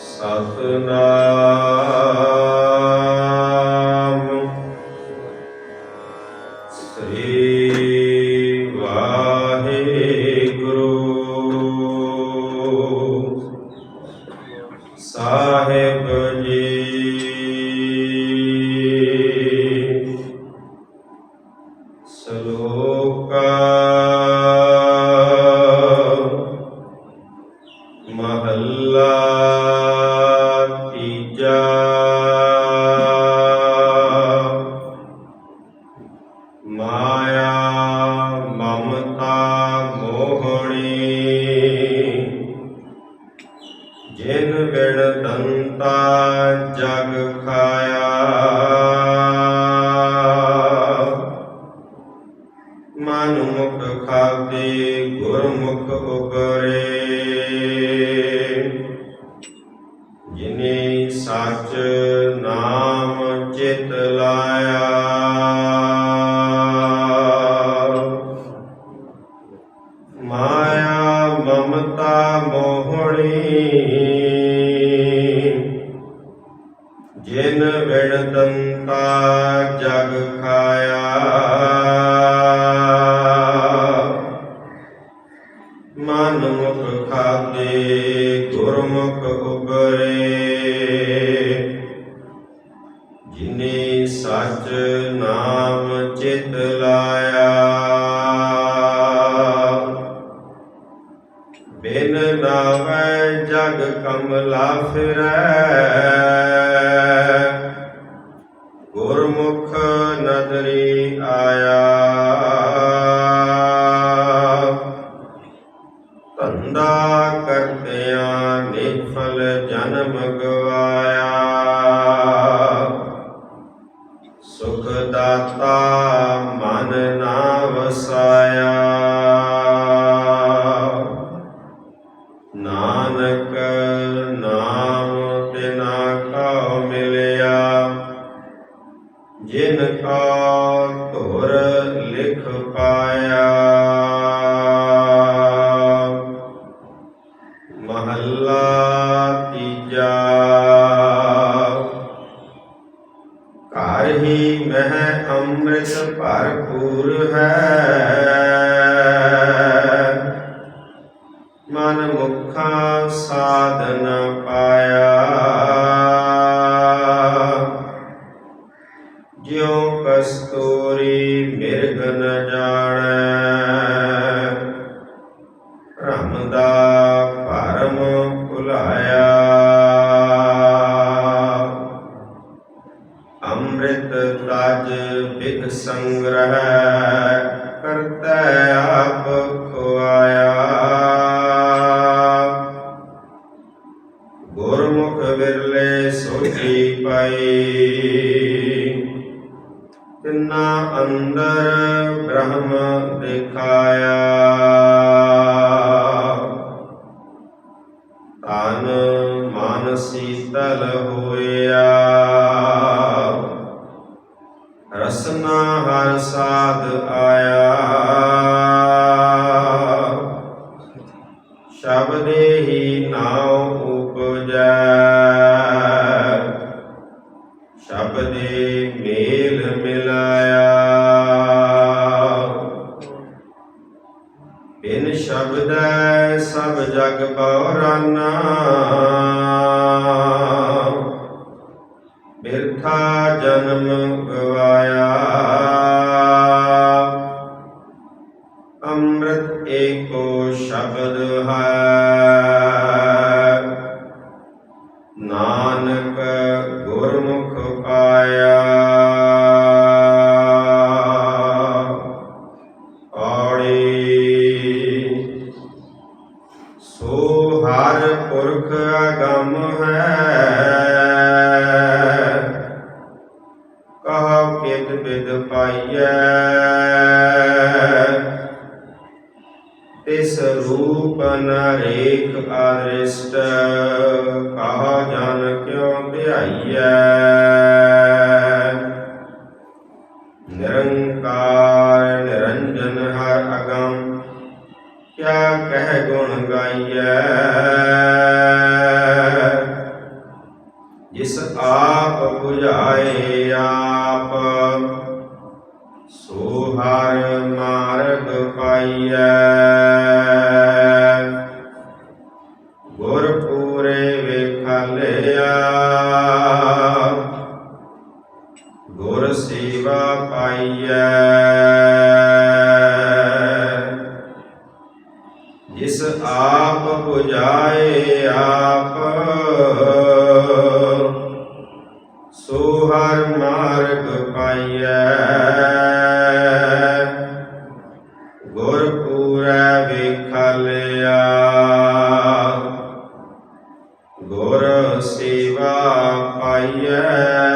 ਸਤਨਾਮ। ਸ੍ਰੀ ਮਨ ਮੁਖ ਖਾਦੇ ਗੁਰਮੁਖ ਉਗਰੇ ਜਿਨੇ ਸੱਚ ਨਾਮ ਚਿਤ ਲਾਇਆ, ਮਾਇਆ ਮਮਤਾ ਮੋਹਣੀ, ਜਿਨ ਵਿਣ ਦੰਤਾ ਜਗ ਖਾਇਆ। ਖਾਦੇ ਗੁਰਮੁਖ ਉਗਰੇ। ਜਿਨੇ ਸੱਚ ਨਾਮ ਚਿਤ ਲਾਇਆ। ਬਿਨ ਨਾਵੈ ਜਗ ਕਮਲਾ ਫਿਰੈ। ਨਾਨਕ ਨਾਮ ਤਿਨਾ ਕਉ ਮਿਲਿਆ। ਜਿਨ ਕਾ ਧੁਰ ਲਿਖ ਪਾਇਆ। ਮਹੱਲਾ ਤੀਜਾ। ਘਰ ਹੀ ਮਹਿ ਅੰਮ੍ਰਿਤ ਭਰਪੂਰ ਹੈ। ਮੁਖਾ ਸਾਧਨ ਪਾਇਆ ਜਿਉ ਕਸਤੂਰੀ ਮਿਰਗ ਨ ਜਾਣੈ ਭ੍ਰਮ ਦਾ ਭਰਮ ਭੁਲਾਇਆ ਅੰਦਰ ਬ੍ਰਹਮ ਦਿਖਾਇਆ ਤਨ ਮਨ ਸੀਤਲ ਹੋ ਸ਼ਬਦੈ ਸਭ ਜਗ ਬਉਰਾਨਾ ਬਿਰਥਾ ਜਨਮ ਗਵਾਇਆ। ਕਹ ਕਿਤ ਬਿਦ ਪਾਈਐ। ਤਿਸ ਰੂਪ ਨਰੇਖ ਆਦ੍ਰਿਸ਼ਟ, ਕਹਾ ਜਨ ਕਿਉ ਧਿਆਈਐ ਨਿਰੰਕਾਰ ਨਿਰੰਜਨ ਹਰ ਅਗੰਮ, ਕਿਆ ਕਹਿ ਗੁਣ ਗਾਈਐ। ਆਪ 부ਝਾਏ ਆਪ। ਸੋ ਹਰ ਮਾਰਗ ਪਾਈਐ। ਗੁਰ ਪੂਰੇ ਵੇਖਾਲਿਆ। ਗੁਰ ਸੇਵਾ ਪਾਈਐ। ਜਿਸ ਆਪ 부ਝਾਏ ਆਪ ਗੁਰ ਪੂਰੈ ਵੇਖਾਲਿਆ। ਗੁਰ ਸੇਵਾ ਪਾਈਐ।